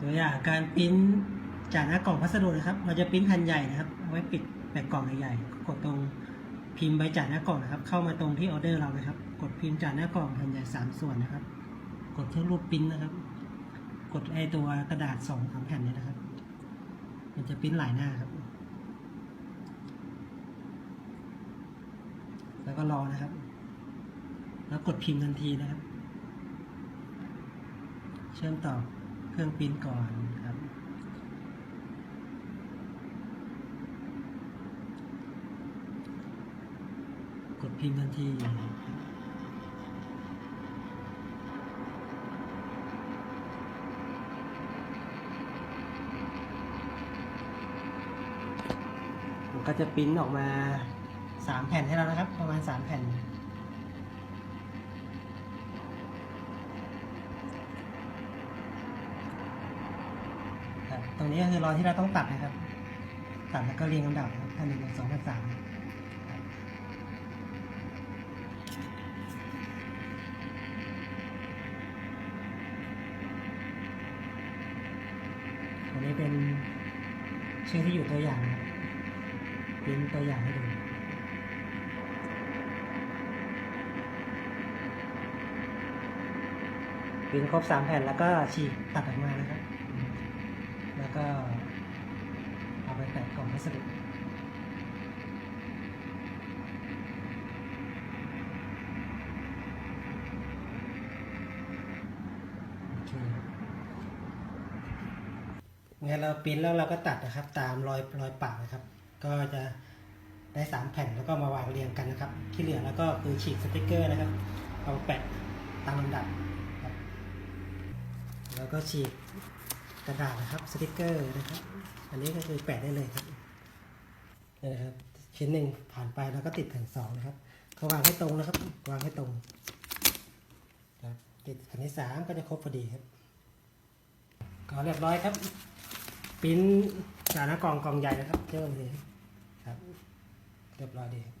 ตัวอย่างการปริ้นจากหน้ากล่องพัสดุนะครับ เราจะปริ้นแผ่นใหญ่นะครับเอาไว้ปิดแปะกล่องใหญ่ๆกดตรงพิมพ์ใบจายหน้ากล่องนะครับ เข้ามาตรงที่ออเดอร์เรานะครับ กดพิมพ์จายหน้ากล่องแผ่นใหญ่สามส่วนนะครับ กดที่องรูปปริ้นนะครับ กดไอตัวกระดาษสองสามแผ่นนี้นะครับ มันจะปริ้นหลายหน้าครับ แล้วก็รอนะครับ แล้วกดพิมพ์ทันทีนะครับ เชื่อมต่อ เครื่องปริ้นก่อนครับ กดพิมพ์ทันทีผมก็จะปริ้นออกมาสามแผ่นให้เรานะครับ ประมาณสามแผ่น ครับ ตรงนี้ก็คือรอยที่เราต้องตัดนะครับ ตัดแล้วก็เรียงลำดับครับพันหนึ่งสองสามอันนี้เป็นชื่อที่อยู่ตัวอย่างเป็นตัวอย่างให้ดูพิมพ์ครบสามแผ่นแล้วก็ฉีกตัดออกมานะครับ แล้วก็เอาไปแปะกล่องพัสดุโอเคงั้นเราปิ้นแล้วเราก็ตัดนะครับ ตามรอยรอยปากนะครับ ก็จะได้สามแผ่นแล้วก็มาวางเรียงกันนะครับ ที่เหลือแล้วก็คือฉีกสติกเกอร์นะครับ เอาแปะตามลำดับ แล้วก็ฉีก กระดาษนะครับสติกเกอร์นะครับ อันนี้ก็คือแปะได้เลยครับนี่นะครับ ชิ้นหนึ่งผ่านไปแล้วก็ติดแผ่นสองนะครับก็วางให้ตรงนะครับ วางให้ตรงครับติดแผ่นที่สามก็จะครบพอดีครับก็เรียบร้อยครับปิ้นจากหน้ากล่องกล่องใหญ่นะครับเจ้าเลยครับ เรียบร้อยดีครับ